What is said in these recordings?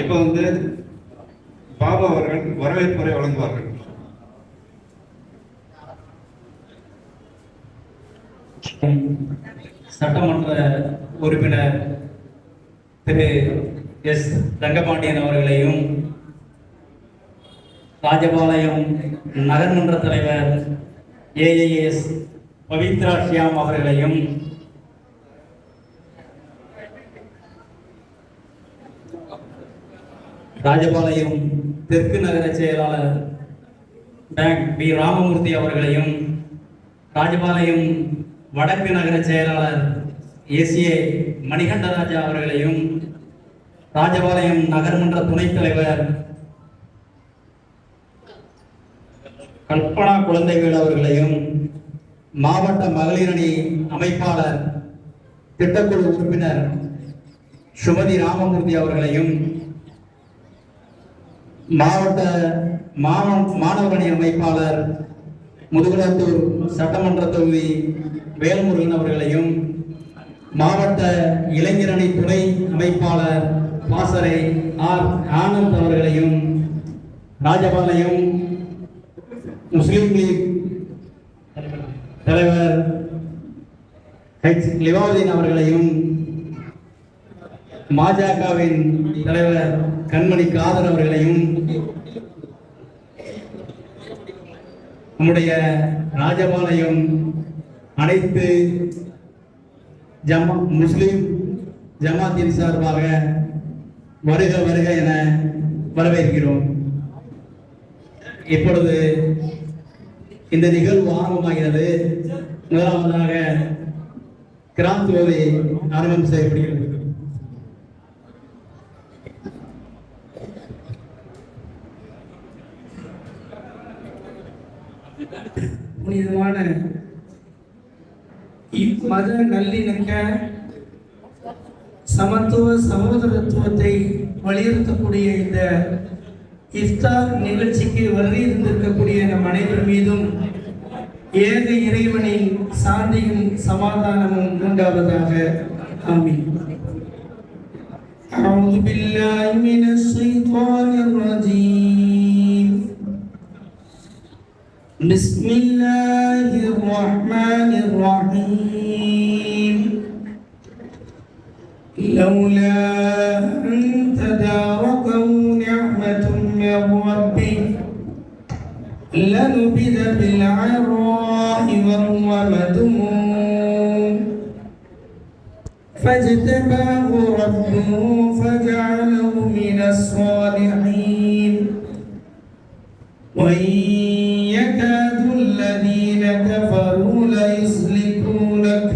இப்போ வந்து பாபா அவர்கள் வரவேற்புரை வழங்குவார்கள். சட்டமன்ற உறுப்பினர் திரு எஸ். ரங்கபாண்டியன் அவர்களையும் ராஜபாளையம் நகர்மன்ற தலைவர் ஏஏஎஸ் பவித்ரா ஷியாம் அவர்களையும் ராஜபாளையம் தெற்கு நகர செயலாளர் பேங்க் பி ராமமூர்த்தி அவர்களையும் ராஜபாளையம் வடக்கு நகர செயலாளர் ஏசிஏ மணிகண்டராஜா அவர்களையும் ராஜபாளையம் நகர்மன்ற துணைத் தலைவர் கல்பனா குழந்தைகள் அவர்களையும் மாவட்ட மகளிர் அணி அமைப்பாளர் திட்டக்குழு உறுப்பினர் சுமதி ராமமூர்த்தி அவர்களையும் மாவட்ட மாணவ அணி அமைப்பாளர் முதுகுளத்தூர் சட்டமன்ற தொகுதி வேல்முருகன் அவர்களையும் மாவட்ட இளைஞரணி துணை அமைப்பாளர் பாசறை ஆர் ஆனந்த் அவர்களையும் ராஜபாளையம் முஸ்லீம் லீக் தலைவர் ஹெச் லிவாவுதீன் அவர்களையும் பாஜகவின் தலைவர் கண்மணி காதர் அவர்களையும் நம்முடைய ராஜபாளையம் அனைத்து ஜமா முஸ்லிம் ஜமாத்தின் சார்பாக வருக வருக என வரவேற்கிறோம். இப்பொழுது இந்த நிகழ்வு ஆரம்பமாகிறது. முதலாவதாக கிராந்த் ஓதை ஆரம்பம் செய்யப்படுகிறது. புனிதமான இம்மத நல்லிணக்க சமத்துவ சகோதரத்துவத்தை வலியுறுத்தக்கூடிய இந்த இஃப்தார் நிகழ்ச்சிக்கு வருகை இருந்திருக்கக்கூடிய நம் அனைவர் மீதும் ஏக இறைவனின் சாந்தியும் சமாதானமும் உண்டாவதாக ஆமீன் أعوذ بالله من الشيطان الرجيم بسم الله الرحمن الرحيم. لولا أن تداركه نعمة من ربه لنبذ بالعراء وهو مذموم فاجتباه ربه فجعله من الصالحين. وإن كفروا ليزلقونك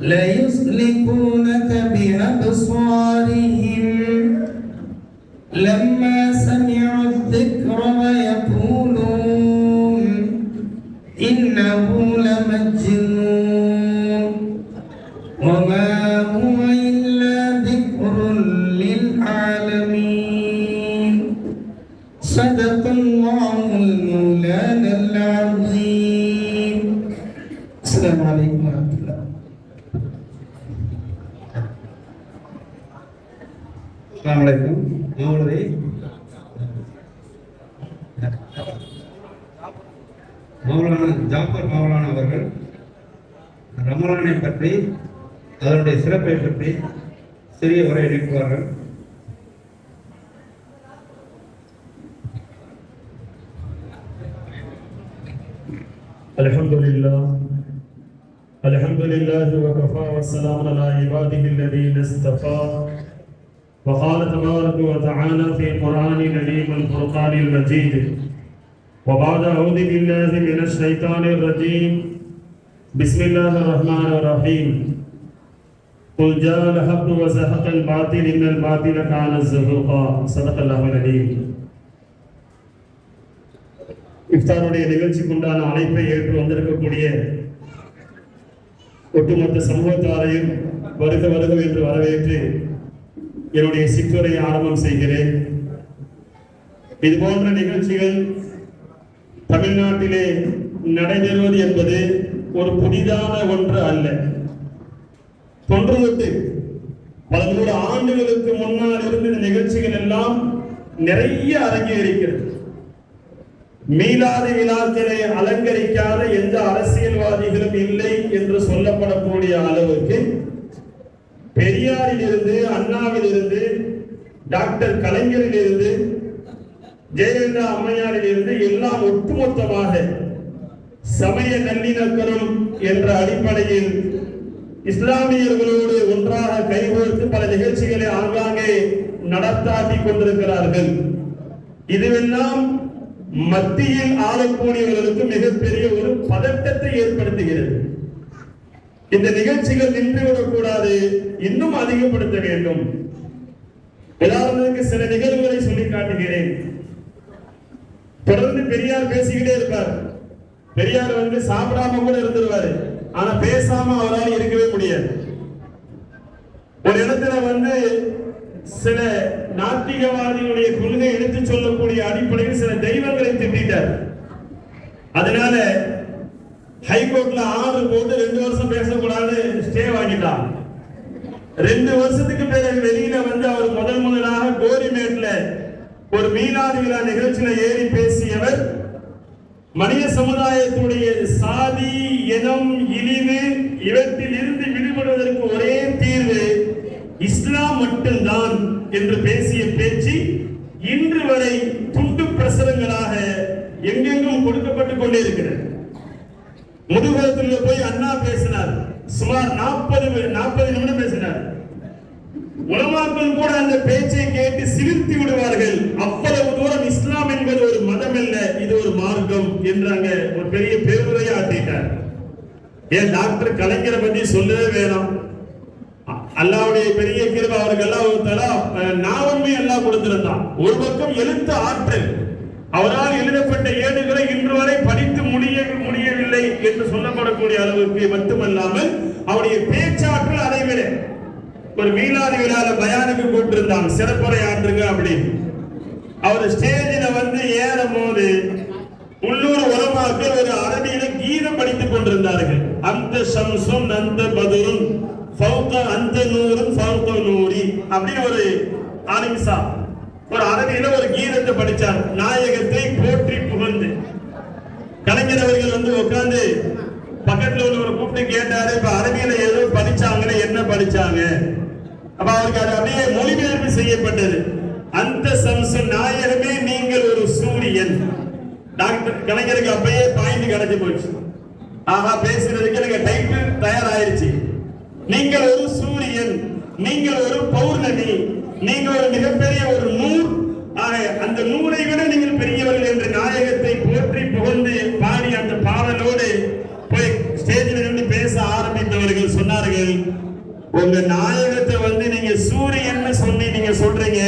ليزلقونك بأبصارهم. لما سمعوا الذكر ويقولون إنه لمجنون. وما هو إلا ذكر للعالمين. صدق الله அஸ்ஸலாமு அலைக்கும் மௌலவி மௌலானா ஜாஃபர் மௌலானா அவர்கள் ரமலானை பற்றி அதனுடைய சிறப்பை பற்றி சிறிய உரை நிற்குவார்கள் الحمد لله الحمد لله وكفى والسلام على عباده الذين اصطفى وقال تبارك وتعالى في قرآن الكريم الفرقان المجيد وبعد أعوذ بالله من الشيطان الرجيم بسم الله الرحمن الرحيم قل جاء الحق وزهق الباطل إن الباطل كان زهوقا صدق الله العليم இஃப்தாருடைய நிகழ்ச்சிக்குண்டான அழைப்பை ஏற்று வந்திருக்கக்கூடிய ஒட்டுமொத்த சமூகத்தாரையும் வருக வருக என்று வரவேற்று என்னுடைய சிற்றுரை ஆரம்பம் செய்கிறேன். இது போன்ற நிகழ்ச்சிகள் தமிழ்நாட்டிலே நடைபெறுவது என்பது ஒரு புதிதான ஒன்று அல்ல. தொன்று தொட்டு பல நூறு ஆண்டுகளுக்கு முன்னால் இருந்த இந்த நிகழ்ச்சிகள் எல்லாம் நிறைய அரங்கேறிக்கிறது. மீளாத விழாக்களை அலங்கரிக்காத எந்த அரசியல்வாதிகளும் இல்லை என்று சொல்லப்படக்கூடிய அளவுக்கு பெரியாரில் இருந்து அண்ணாவில் இருந்து டாக்டர் கலைஞரில் இருந்து ஜெயலலிதா அம்மையாரில் இருந்து எல்லாம் ஒட்டுமொத்தமாக சமய நல்லிணக்கணம் என்ற அடிப்படையில் இஸ்லாமியர்களோடு ஒன்றாக கைகோர்த்து பல நிகழ்ச்சிகளை ஆங்காங்கே நடத்தாட்டி கொண்டிருக்கிறார்கள். இதுவெல்லாம் மத்தியில் ஆளக்கூடியவர்களுக்கு மிகப்பெரிய ஒரு பதட்டத்தை ஏற்படுத்துகிறது. இந்த நிகழ்ச்சிகள் நின்றுவிடக் இன்னும் அதிகப்படுத்த வேண்டும். உதாரணத்துக்கு சில நிகழ்வுகளை சொல்லி காட்டுகிறேன். தொடர்ந்து பெரியார் பேசிக்கிட்டே இருப்பார். பெரியார் வந்து சாப்பிடாம கூட இருந்துருவாரு. ஆனா பேசாம அவரால் இருக்கவே முடியாது. ஒரு இடத்துல வந்து சில நாத்திகவாதிகளுடைய கொள்கை எடுத்து சொல்லக்கூடிய அடிப்படையில் சில தெய்வங்களை திட்டார் அதனால ஹைகோர்ட்ல ஆர்டர் போட்டு ரெண்டு வருஷம் பேசக்கூடாது ஸ்டே வாங்கிட்டான். ரெண்டு வருஷத்துக்கு பிறகு வெளியில வந்து அவர் முதல் முதலாக கோரிமேட்ல ஒரு மீனாது விழா நிகழ்ச்சியில ஏறி பேசியவர் மனித சமுதாயத்துடைய சாதி இனம் இழிவு இவற்றில் இருந்து விடுபடுவதற்கு ஒரே தீர்வு இஸ்லாம் மட்டும்தான் என்று பேசிய பேச்சு இன்று வரை துண்டு பிரசுரங்களாக எங்கெங்கும் கொடுக்கப்பட்டுக் கொண்டே இருக்கிறது. முதுகுலத்தில் போய் அண்ணா பேசினார். சுமார் நாற்பது நாற்பது நிமிடம் பேசினார். உலமாக்கள் கூட அந்த பேச்சை கேட்டு சிரித்து விடுவார்கள். அவ்வளவு தூரம் இஸ்லாம் என்பது ஒரு மதம் அல்ல இது ஒரு மார்க்கம் என்றாங்க ஒரு பெரிய பேருரையை ஆட்டிட்டார் ஏன் டாக்டர் கலைஞரை பத்தி சொல்லவே வேணாம். அல்லாவுடைய பெரிய கிருபை அவருக்கு எல்லாம் நாவன்மை எல்லாம் கொடுத்திருந்தான். ஒரு பக்கம் எழுத்து ஆற்றல். அவரால் எழுதப்பட்ட ஏடுகளை இன்று வரை படித்து முடிய முடியவில்லை என்று சொல்லப்படக்கூடிய அளவுக்கு மட்டுமல்லாமல் அவருடைய பேச்சாற்றல் அதைவிட ஒரு மீனாதி விழால பயானுக்கு கூப்பிட்டிருந்தாங்க சிறப்புரை ஆற்றுங்க அப்படின்னு அவர் ஸ்டேஜில் வந்து ஏறும் போது உள்ளூர் உலமாக்கள் ஒரு அரபியில கீதம் படித்துக் கொண்டிருந்தார்கள். அந்த சம்சும் அந்த பதுரும் அந்த நூறும் ஃபௌக நூரி அப்படின்னு ஒரு ஆலிம்சா ஒரு அரபியில ஒரு கீதத்தை படித்தார் நாயகத்தை போற்றி புகழ்ந்து. கலைஞர் அவர்கள் வந்து உட்கார்ந்து பக்கத்துல உள்ளவரை கூப்பிட்டு கேட்டாரு இப்ப அரபியில ஏதோ படிச்சாங்கன்னு என்ன படிச்சாங்க? அப்ப அவருக்கு அது அப்படியே மொழிபெயர்ப்பு செய்யப்பட்டது. அந்த சம்சு நாயகமே நீங்கள் ஒரு சூரியன். டாக்டர் கலைஞருக்கு அப்பயே பாயிண்ட் கிடைச்சு போச்சு. ஆஹா பேசுறதுக்கு எனக்கு டைட்டில் தயாராயிருச்சு. நீங்கள் ஒரு சூரியன் நீங்கள் ஒரு பௌர்ணமி நீங்கள் ஒரு மிகப்பெரிய ஒரு நூல். ஆக அந்த நூலை விட நீங்கள் பெரியவர்கள் என்ற நாயகத்தை போற்றி புகழ்ந்து பாடி அந்த பாடலோடு போய் ஸ்டேஜில் நின்று பேச ஆரம்பித்தவர்கள் சொன்னார்கள் உங்க நாயகத்தை வந்து நீங்க சூரியன் சொல்லி நீங்க சொல்றீங்க.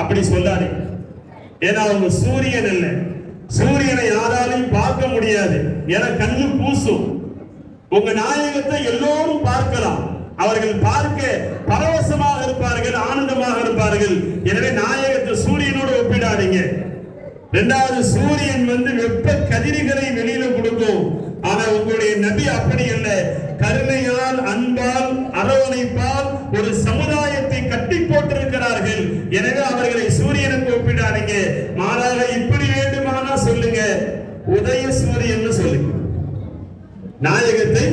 அப்படி சொல்லாரு ஏன்னா அவங்க சூரியன் அல்ல. சூரியனை யாராலையும் பார்க்க முடியாது. ஏன்னா கண்ணு பூசும். உங்க நாயகத்தை எல்லோரும் பார்க்கலாம். அவர்கள் பார்க்க பரவசமாக இருப்பார்கள் ஆனந்தமாக இருப்பார்கள். எனவே நாயகத்தை சூரியனோடு ஒப்பிடாதீங்க. இரண்டாவது சூரியன் வந்து வெப்ப கதிர்களை வெளியில கொடுக்கும். ஆனா உங்களுடைய நபி அப்படி அல்ல. கருணையால் அன்பால் அரவணைப்பால் ஒரு சமுதாயத்தை கட்டி போட்டிருக்கிறார்கள். எனவே அவர்களை சூரியனுக்கு ஒப்பிடாதீங்க. மாறாக இப்படி வேண்டுமானா சொல்லுங்க. உதய சூரியன் சொல்லுங்க நாயகத்தை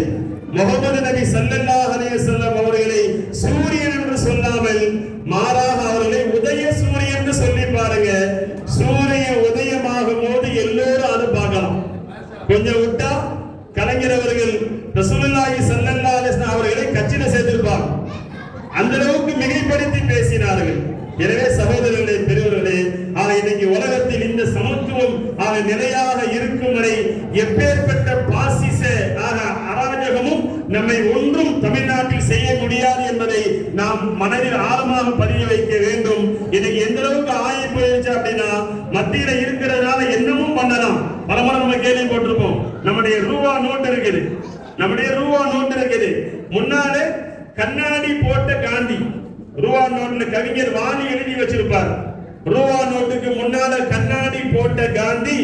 முகமது நபி ஸல்லல்லாஹு அலைஹி அவர்களை சூரியன் என்று சொல்லாமல் மாறாக அவர்களை உதய சூரியன் என்று சொல்லி பாருங்க. சூரியன் உதயமாகும் போது எல்லோரும் அதை பார்க்கலாம். கொஞ்சம் விட்டா கலைஞர் அவர்கள் ரசூலுல்லாஹி ஸல்லல்லாஹு அலைஹி அவர்களை கட்சியில சேர்த்திருப்பாங்க. அந்த அளவுக்கு மிகைப்படுத்தி பேசினார்கள். எனவே சகோதரர்களே பெரியவர்களே ஆக இன்னைக்கு உலகத்தில் இந்த சமத்துவம் ஆக நிலையாக இருக்கும் வரை எப்பேற்பட்ட நம்மை ஒன்றும் தமிழ்நாட்டில் செய்ய முடியாது என்பதை நாம் மனதில் ஆழமாக பதிய வைக்க வேண்டும். இன்னைக்கு எந்த அளவுக்கு ஆகி போயிருச்சு அப்படின்னா மத்தியில இருக்கிறதுனால என்னமும் பண்ணலாம். பலமுறை நம்ம கேள்வி போட்டிருப்போம். நம்முடைய ரூபா நோட்டு இருக்குது. நம்முடைய ரூபா நோட்டு இருக்குது. முன்னாலே கண்ணாடி போட்ட காந்தி ரூபா நோட்ல கவிஞர் வாணி எழுதி வச்சிருப்பார். ரூபா நோட்டுக்கு முன்னால கண்ணாடி போட்ட காந்தி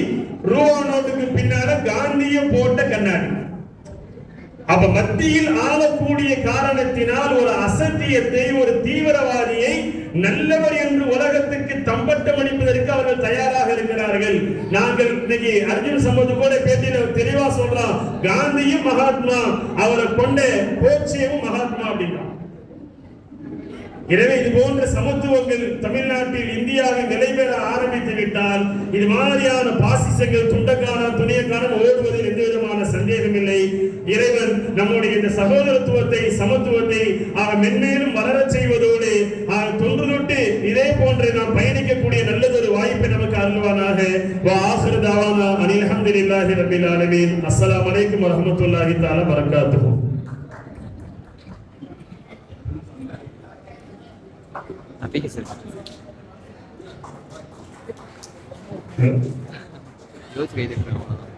ரூபா நோட்டுக்கு பின்னால காந்தியும் போட்ட கண்ணாடி. அப்ப மத்தியில் ஆளக்கூடிய காரணத்தினால் ஒரு அசத்தியத்தை ஒரு தீவிரவாதியை நல்லவர் என்று உலகத்துக்கு தம்பட்டம் அளிப்பதற்கு அவர்கள் தயாராக இருக்கிறார்கள். நாங்கள் இன்னைக்கு அர்ஜுன் சம்பத்து கூட பேட்டியில தெளிவா சொல்றான். காந்தியும் மகாத்மா அவரை கொண்ட கோட்சேவும் மகாத்மா அப்படின்னா. எனவே இது போன்ற சமத்துவங்கள் தமிழ்நாட்டில் இந்தியாவில் நிலைபெற ஆரம்பித்து விட்டால் இது மாதிரியான பாசிசங்கள் துண்டக்கான துணியக்காரன் ஓடுவதில் எந்த விதமான சந்தேகமில்லை இறைவன் நம்முடைய இந்த சகோதரத்துவத்தை சமத்துவத்தை ஆக மென்மேலும் வளர செய்வதோடு ஆக தொன்று தொட்டு இதே போன்று நாம் பயணிக்கக்கூடிய நல்லதொரு வாய்ப்பை நமக்கு அருள்வானாக வா ஆசிர தாவானா அனில் அஹமதுல்லாஹி ரபில் ஆலமீன் அஸ்ஸலாமு அலைக்கும் வரஹ்மத்துல்லாஹி தஆலா பரக்காத்துஹு Tapi sir. Terus.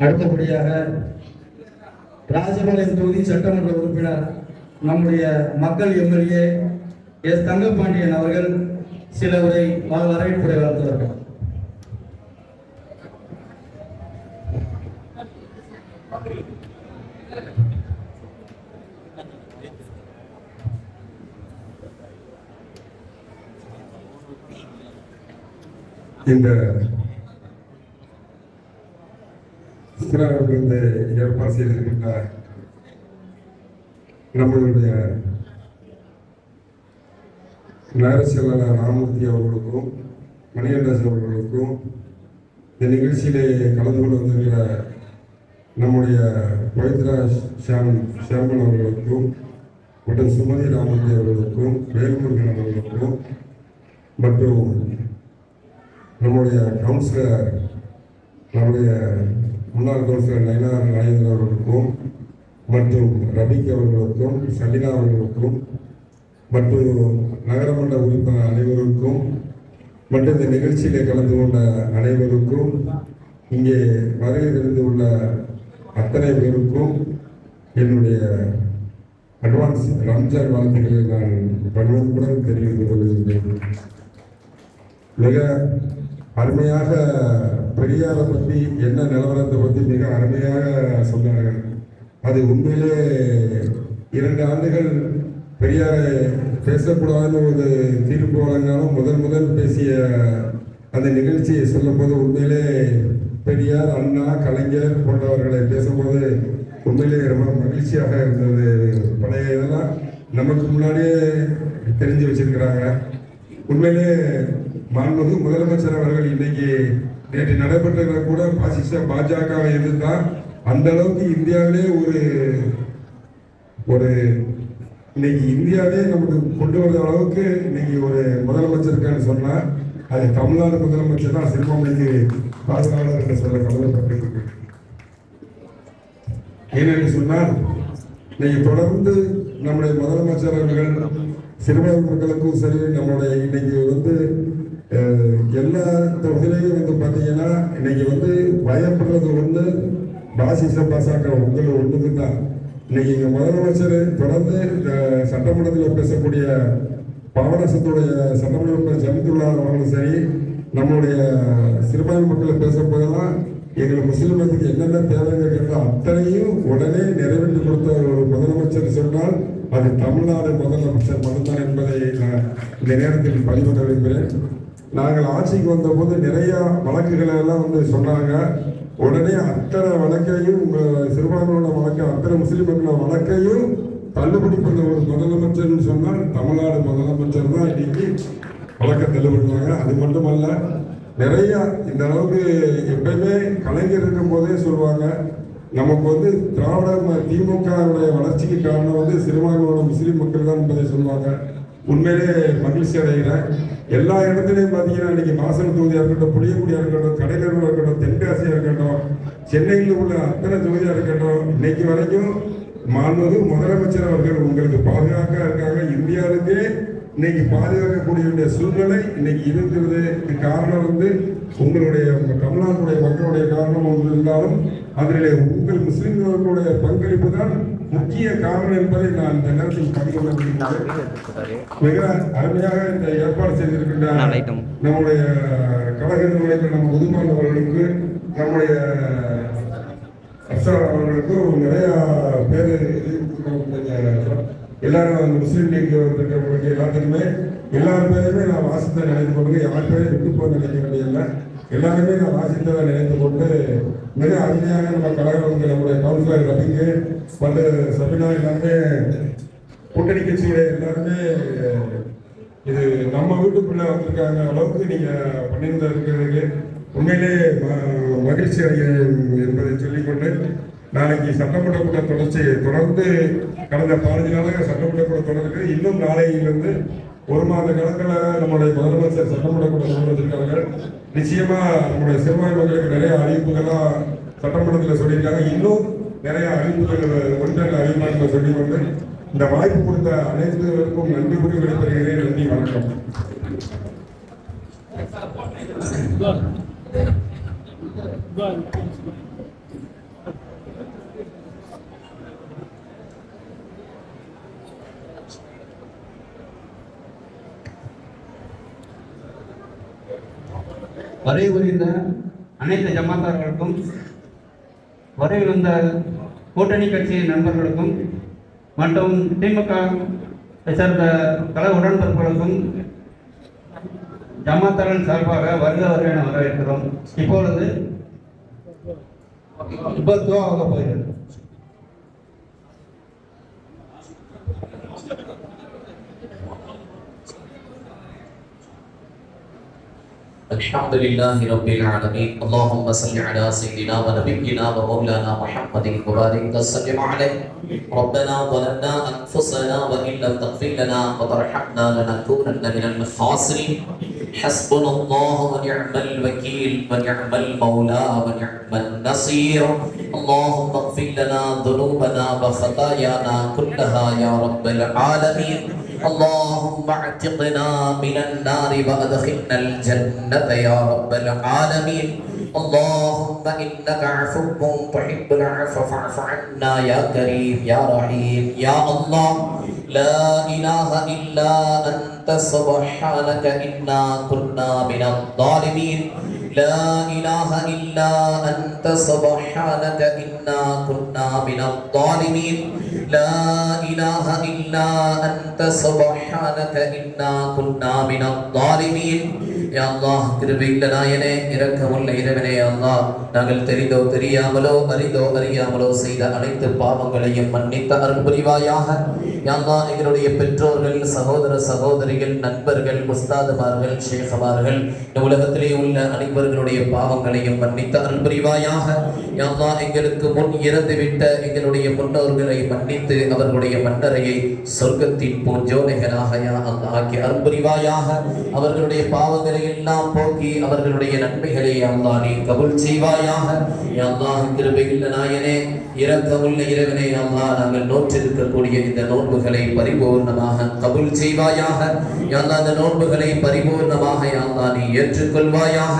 அடுத்தபடியாக ராஜபாளையம் தொகுதி சட்டமன்ற உறுப்பினர் நம்முடைய மக்கள் எம்எல்ஏ எஸ் தங்கப்பாண்டியன் அவர்கள் சில உரை வரவேற்புரை வளர்த்தவர்கள் இந்த சிறார்களுக்கு ஏற்பாடு செய்திருக்கின்ற நம்மளுடைய நகரச்செயலாளர் ராமூர்த்தி அவர்களுக்கும் மணிகண்டாஸ் அவர்களுக்கும் இந்த நிகழ்ச்சியிலே கலந்து கொண்டு வந்திருக்கிற நம்முடைய பவித்ரா ஷியாம் ஷியாமன் அவர்களுக்கும் மற்றும் சுமதி ராமூர்த்தி அவர்களுக்கும் வேல்முருகன் அவர்களுக்கும் மற்றும் நம்முடைய கவுன்சிலர் நம்முடைய முன்னாள் கவுன்சிலர் நயனார் நாயகன் அவர்களுக்கும் மற்றும் ரபிக் அவர்களுக்கும் சலினா அவர்களுக்கும் மற்றும் நகரமன்ற உறுப்பினர் அனைவருக்கும் மற்றும் இந்த நிகழ்ச்சியிலே கலந்து கொண்ட அனைவருக்கும் இங்கே வருகை உள்ள அத்தனை பேருக்கும் என்னுடைய அட்வான்ஸ் ரம்ஜான் வாழ்த்துக்களை நான் பணிவுடன் தெரிவித்துக் கொள்கிறேன் மிக அருமையாக பெரியாரை பற்றி என்ன நிலவரத்தை பற்றி மிக அருமையாக சொன்னார்கள். அது உண்மையிலே இரண்டு ஆண்டுகள் பெரியாரை பேசக்கூடாதுன்னு ஒரு தீர்ப்பு வழங்கினாலும் முதல் முதல் பேசிய அந்த நிகழ்ச்சியை சொல்லும்போது உண்மையிலே பெரியார் அண்ணா கலைஞர் போன்றவர்களை பேசும்போது உண்மையிலே ரொம்ப மகிழ்ச்சியாக இருந்தது. பழைய இதெல்லாம் நமக்கு முன்னாடியே தெரிஞ்சு வச்சிருக்கிறாங்க. உண்மையிலே மாண்புமிகு முதலமைச்சர் அவர்கள் இன்னைக்கு நேற்று நடைபெற்ற கூட பாசிச பாஜகவை எதிர்த்தார் அந்த அளவுக்கு இந்தியாவிலே ஒரு ஒரு இன்னைக்கு இந்தியாவே நமக்கு கொண்டு வர அளவுக்கு இன்னைக்கு ஒரு முதலமைச்சர் இருக்கான்னு சொன்னா அது தமிழ்நாடு முதலமைச்சர் தான் சிறுபான்மைக்கு பாதுகாவலர் என்று சொல்ல கவலைப்பட்டிருக்கு ஏனென்று சொன்னால் இன்னைக்கு தொடர்ந்து நம்முடைய முதலமைச்சர் அவர்கள் சிறுபான்மை மக்களுக்கும் சரி நம்மளுடைய இன்னைக்கு வந்து எல்லா தொகுதியிலையும் வந்து பார்த்தீங்கன்னா இன்னைக்கு வந்து பயப்படுறது ஒன்று பாசிச பாசாக்க உங்கள் ஒன்றுக்கு தான் இன்னைக்கு இங்கே முதலமைச்சர் தொடர்ந்து இந்த சட்டமன்றத்தில் பேசக்கூடிய பாவனசத்துடைய சட்டமன்ற உறுப்பினர் ஜமித்துல்லா அவர்களும் சரி நம்முடைய சிறுபான்மை மக்களை பேசும்போதெல்லாம் எங்கள் முஸ்லீம் முஸ்லிமத்துக்கு என்னென்ன தேவைகள் கேட்டோ அத்தனையும் உடனே நிறைவேற்றி கொடுத்த ஒரு முதலமைச்சர் சொன்னால் அது தமிழ்நாடு முதலமைச்சர் மட்டும்தான் என்பதை நான் இந்த நேரத்தில் பதிவு விரும்புகிறேன் நாங்கள் ஆட்சிக்கு வந்தபோது நிறைய வழக்குகளை எல்லாம் வந்து சொன்னாங்க. உடனே அத்தனை வழக்கையும் உங்க சிறுபான்மையோட வழக்கு அத்தனை முஸ்லீம் மக்களோட வழக்கையும் தள்ளுபடி பண்ண ஒரு முதலமைச்சர்னு சொன்னால் தமிழ்நாடு முதலமைச்சர் தான் இன்னைக்கு வழக்கை தள்ளுபடினாங்க. அது மட்டுமல்ல நிறைய இந்த அளவுக்கு எப்பயுமே கலைஞர் இருக்கும் போதே சொல்லுவாங்க நமக்கு வந்து திராவிட திமுகவுடைய வளர்ச்சிக்கு காரணம் வந்து சிறுபான்மையோட முஸ்லீம் மக்கள் தான் என்பதை சொல்லுவாங்க. உண்மையிலே மகிழ்ச்சி அடைகிறேன். எல்லா இடத்துலையும் பார்த்தீங்கன்னா இன்னைக்கு மாசல் தொகுதியாக இருக்கட்டும் புளியங்குடியாக இருக்கட்டும் கடைநூறாக இருக்கட்டும் தென்காசியாக இருக்கட்டும் சென்னையில் உள்ள அத்தனை தொகுதியாக இருக்கட்டும் இன்னைக்கு வரைக்கும் மாண்புமிகு முதலமைச்சர் அவர்கள் உங்களுக்கு பாதுகாக்க இருக்காங்க. இந்தியாவுக்கே இன்னைக்கு பாதுகாக்கக்கூடிய வேண்டிய சூழ்நிலை இன்னைக்கு இருக்கிறது. காரணம் வந்து உங்களுடைய தமிழ்நாட்டுடைய மக்களுடைய காரணம் இருந்தாலும் அதிலே உங்கள் முஸ்லீம்களுடைய பங்களிப்பு தான் முக்கிய காரணம் என்பதை நான் இந்த நேரத்தில் பதிவு. மிக அருமையாக இந்த ஏற்பாடு செய்திருக்கின்ற. நம்முடைய கழகத்தினுடைய நம்ம உதுமான் அவர்களுக்கு நம்முடைய அப்சரா அவர்களுக்கும் நிறைய பேர் எல்லாரும் முஸ்லீம் லீக் வந்திருக்கிறவங்களுக்கு எல்லாத்துக்குமே எல்லார் பேருமே நான் வாசித்த நினைத்து கொண்டு யார் பேரையும் விட்டு போக நினைக்க வேண்டியதில்லை எல்லாருமே நான் வாசித்ததை நினைத்து கொண்டு மிக அருமையாக நம்ம கழகம் வந்து நம்முடைய கவுன்சிலர் ரபிங்கு வந்து சபினா எல்லாருமே கூட்டணி கட்சியுடைய எல்லாருமே இது நம்ம வீட்டுக்குள்ள வந்திருக்காங்க அளவுக்கு நீங்க பண்ணியிருந்த உண்மையிலே மகிழ்ச்சி அடைய என்பதை சொல்லிக்கொண்டு நாளைக்கு சட்டமன்ற கூட்டம் தொடர்ச்சி தொடர்ந்து கடந்த பதினஞ்சு நாளாக சட்டமன்ற கூட்டம் தொடர்ந்து இன்னும் நாளையிலிருந்து ஒரு மாத காலத்தில் நம்முடைய முதலமைச்சர் சட்டமன்ற கூட்டம் கொண்டு வந்திருக்காங்க நிச்சயமா நம்முடைய சிறுபான்மை மக்களுக்கு நிறைய அறிவிப்புகள்லாம் சட்டமன்றத்தில் சொல்லியிருக்காங்க. இன்னும் நிறைய அறிவிப்புகள் ஒன்றரை அறிவிப்பாளர்கள் வந்து இந்த வாய்ப்பு கொடுத்த அனைத்துவருக்கும் நன்றி கூறி விடைபெறுகிறேன். நன்றி வணக்கம். வருகை புரிந்த அனைத்து ஜமாத்தார்களுக்கும் வருகை வந்த கூட்டணி கட்சியின் நண்பர்களுக்கும் மற்றும் திமுக சேர்ந்த கல உடன்பிறப்புகளுக்கும் ஜமாத்தாரின் சார்பாக வருக வருகை என வரவேற்கிறோம். இப்பொழுது இப்போ துவாக போகிறது الحمد لله رب العالمين اللهم صل على سيدنا ونبينا ومولانا محمد وبارك وسلم عليه ربنا ظلمنا انفسنا وان لم تغفر لنا وترحمنا لنكونن من الخاسرين حسبنا الله ونعم الوكيل ونعم المولى ونعم النصير اللهم اغفر لنا ذنوبنا وخطايانا كلها يا رب العالمين اللهم اعتقنا من النار وادخلنا الجنة يا رب العالمين. اللهم إنك عفو تحب العفو فاعف عنا يا كريم يا رحيم يا الله. لا إله إلا أنت سبحانك إنا كنا من الظالمين. لا إله إلا أنت سبحانك إنا كنا من الظالمين. لا إله إلا أنت سبحانك إنا كنا من الظالمين. யா அல்லாஹ் நாயனே இரக்கமுள்ள இறைவனே அல்லா நாங்கள் தெரிந்தோ தெரியாமலோ அறிந்தோ அறியாமலோ செய்த அனைத்து பாவங்களையும் மன்னித்த அருள்புரிவாயாக. புரிவாயாக எங்களுடைய பெற்றோர்கள் சகோதர சகோதரிகள் நண்பர்கள் உஸ்தாதுமார்கள் ஷேகமார்கள் இந்த உலகத்திலே உள்ள அனைவர்களுடைய பாவங்களையும் மன்னித்த அருள்புரிவாயாக. புரிவாயாக எங்களுக்கு முன் இறந்துவிட்ட எங்களுடைய முன்னோர்களை மன்னித்து அவர்களுடைய மன்னரையை சொர்க்கத்தின் பூஞ்சோலைகளாக யா அல்லாஹ் ஆக்கி அருள் புரிவாயாக அவர்களுடைய பாவங்களை எல்லாம் போக்கி அவர்களுடைய நன்மைகளை அல்லா நீ கபுல் செய்வாயாக. யா அல்லாஹ் நாயனே நாயனே இரக்கமுள்ள இறைவனே அல்லாஹ் நாங்கள் நோற்றிருக்கக்கூடிய இந்த நோன்புகளை பரிபூர்ணமாக கபுல் செய்வாயாக. அல்லா அந்த நோன்புகளை பரிபூர்ணமாக அல்லா நீ ஏற்றுக்கொள்வாயாக.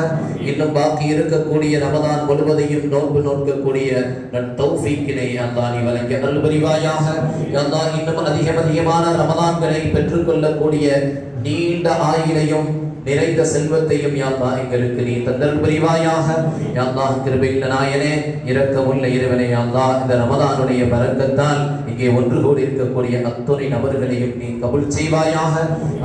இன்னும் பாக்கி இருக்கக்கூடிய ரமதான் முழுவதையும் நோன்பு நோக்கக்கூடிய நன் தௌஃபீக்கினை அல்லா நீ வழங்க நல்புரிவாயாக அல்லா இன்னும் அதிகம் அதிகமான ரமதான்களை பெற்றுக்கொள்ளக்கூடிய நீண்ட ஆயிலையும் நிறைந்த செல்வத்தையும் யாழ்லா எங்களுக்கு நீ தந்தல் புரிவாயாக. யாழ்லா கிருபையில் நாயனே இரக்கமுள்ள இறைவனை யாழ்லா இந்த ரமதானுடைய பரக்கத்தால் இங்கே ஒன்று கூடி இருக்கக்கூடிய அத்துணை நபர்களையும் நீ கபுல் செய்வாயாக.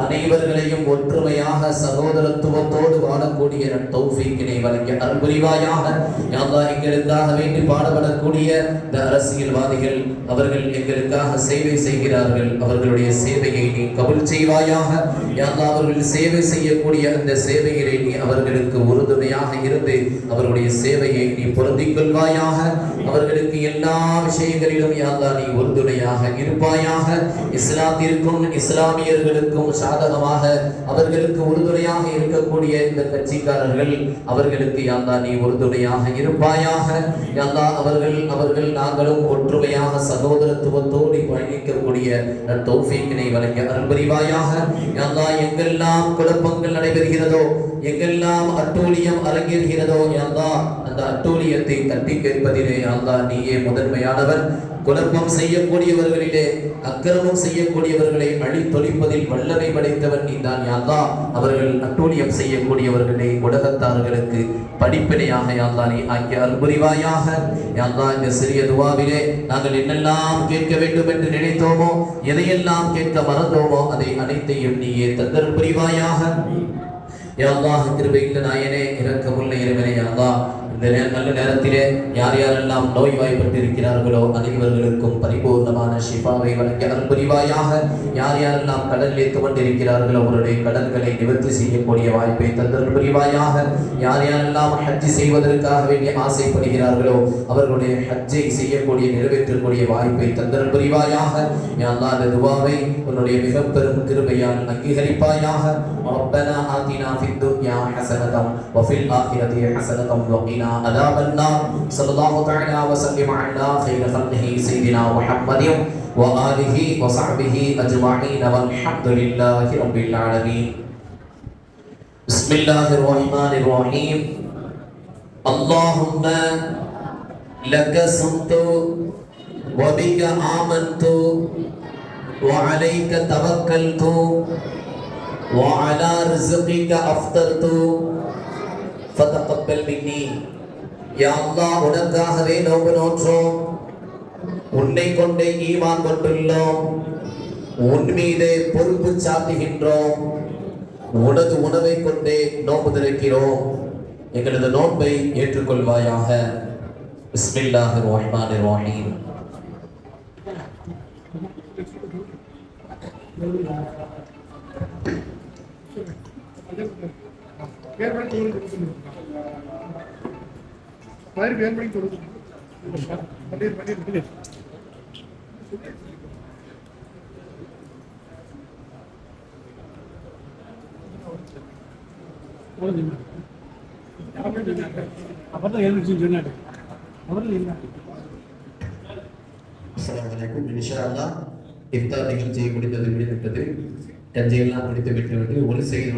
அனைவர்களையும் ஒற்றுமையாக சகோதரத்துவத்தோடு வாழக்கூடிய தௌஃபீக்கினை வழங்கி அருள் புரிவாயாக. யாழ்லா எங்களுக்காக வேண்டி பாடுபடக்கூடிய இந்த அரசியல்வாதிகள் அவர்கள் எங்களுக்காக சேவை செய்கிறார்கள். அவர்களுடைய சேவையை நீ கபுல் செய்வாயாக. யாழ்லா அவர்கள் சேவை செய்யக்கூடிய அந்த சேவையிலே நீ அவர்களுக்கு உறுதுணையாக இருந்து அவர்களுடைய சேவையை நீ பொருந்திக் கொள்வாயாக. அவர்களுக்கு எல்லா விஷயங்களிலும் யாதா நீ உறுதுணையாக இருப்பாயாக. இஸ்லாத்திற்கும் இஸ்லாமியர்களுக்கும் சாதகமாக அவர்களுக்கு உறுதுணையாக இருக்கக்கூடிய இந்த கட்சிக்காரர்கள் அவர்களுக்கு யாழ்லா நீ உறுதுணையாக இருப்பாயாக. யாழ்லா அவர்கள் அவர்கள் நாங்களும் ஒற்றுமையாக சகோதரத்துவத்தோடு பயணிக்கக்கூடிய தௌஃபீக்கினை வழங்க அருள் புரிவாயாக யாழ்லா எங்கெல்லாம் குழப்பங்கள் நடைபெறுகிறதோ? எங்கெல்லாம் அட்டூழியம் அரங்கேறுகிறதோ? தான் அந்த அட்டூழியத்தை தட்டி கேட்பதிலே யாழ்லா நீயே முதன்மையானவன் குழப்பம் செய்யக்கூடியவர்களிலே அக்கிரமம் செய்யக்கூடியவர்களை அழித்தொழிப்பதில் வல்லமை படைத்தவன் நீதான் யாந்தா அவர்கள் அட்டூழியம் செய்யக்கூடியவர்களை உலகத்தார்களுக்கு படிப்பினையாக யாந்தானே ஆகிய அற்புரிவாயாக யாந்தா இந்த சிறிய துவாவிலே நாங்கள் என்னெல்லாம் கேட்க வேண்டும் என்று நினைத்தோமோ எதையெல்லாம் கேட்க மறந்தோமோ அதை அனைத்தையும் நீயே தந்தர் புரிவாயாக யா அல்லாஹ் நாயனே இறக்கமுள்ள இறைவனே யாந்தா இந்த நே- நல்ல நேரத்திலே யார் யாரெல்லாம் நோய் வாய்ப்பட்டிருக்கிறார்களோ அனைவர்களுக்கும் பரிபூர்ணமான ஷிஃபாவை வழங்கி அருள் புரிவாயாக யார் யாரெல்லாம் கடலிலே துவண்டிருக்கிறார்களோ அவருடைய கடன்களை நிவர்த்தி செய்யக்கூடிய வாய்ப்பை தந்தருள் புரிவாயாக யார் யாரெல்லாம் ஹஜ்ஜி செய்வதற்காக வேண்டிய ஆசைப்படுகிறார்களோ அவர்களுடைய ஹஜ்ஜை செய்யக்கூடிய நிறைவேற்றக்கூடிய வாய்ப்பை தந்தருள் புரிவாயாக யா அல்லாஹ் இந்த துவாவை உன்னுடைய மிக பெரும் கிருபையால் அங்கீகரிப்பாயாக ربنا آتنا في الدنيا حسنة وفي الآخرة حسنة وقنا عذاب النار. صلى الله تعالى وسلم على خير خلقه سيدنا محمد وآله وصحبه أجمعين. والحمد لله رب العالمين. بسم الله الرحمن الرحيم. اللهم لك صمت وبك آمنت وعليك توكلت وعلى رزقك أفطرت فتقبل مني. யா உனக்காகவே நோம்பு நோற்றோம். உன்னை கொண்டே ஈமான் கொண்டுள்ளோம். உன் மீதே பொறுப்பு சாட்டுகின்றோம். உனது உணவை கொண்டே நோம்பு திறக்கிறோம். எங்களது நோன்பை ஏற்றுக்கொள்வாயாக. பிஸ்மில்லாஹ் ரஹ்மான் ரஹீம். அப்பதான் எழுந்துச்சு சொன்னாரு அவர்கள் இல்லை அஸ்ஸலாமு அலைக்கும். இன்ஷா அல்லாஹ் இஃப்தார் நிகழ்ச்சியை முடித்தது முடிந்துவிட்டது. கஞ்சையெல்லாம் முடித்து விட்டுவிட்டு ஒரு செய்தி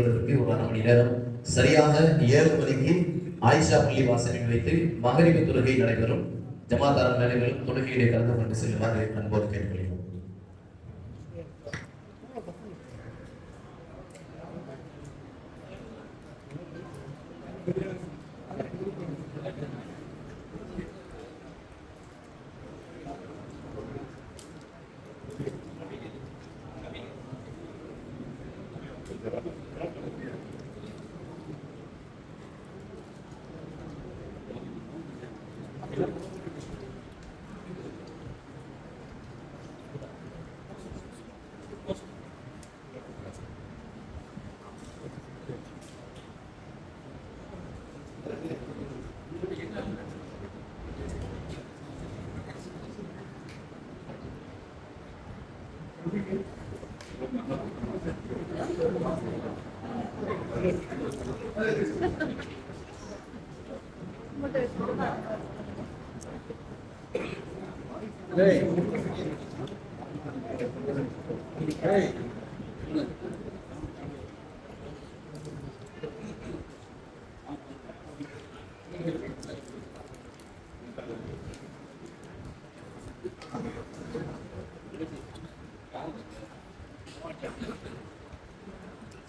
ஒரு அரை மணி நேரம் சரியாக ஏழு மணிக்கு ஆயிஷா பள்ளி வாசனை வைத்து மகரிபு தொழுகை நடைபெறும். ஜமாத்தார் நடைபெறும் தொழுகையிலே கலந்து கொண்டு செல்லுமாறு அன்போடு கேட்டுக்கொள்கிறோம்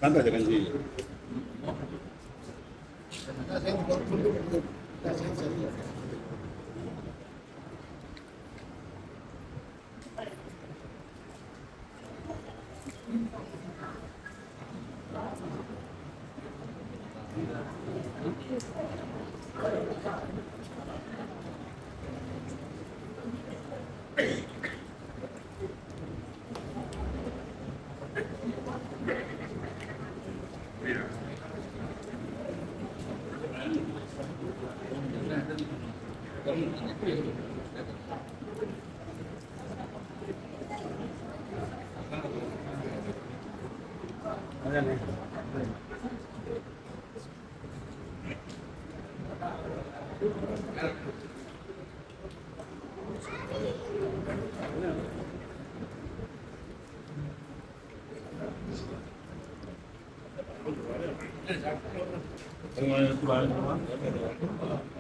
三百的根据。 정말 수고하셨습니다.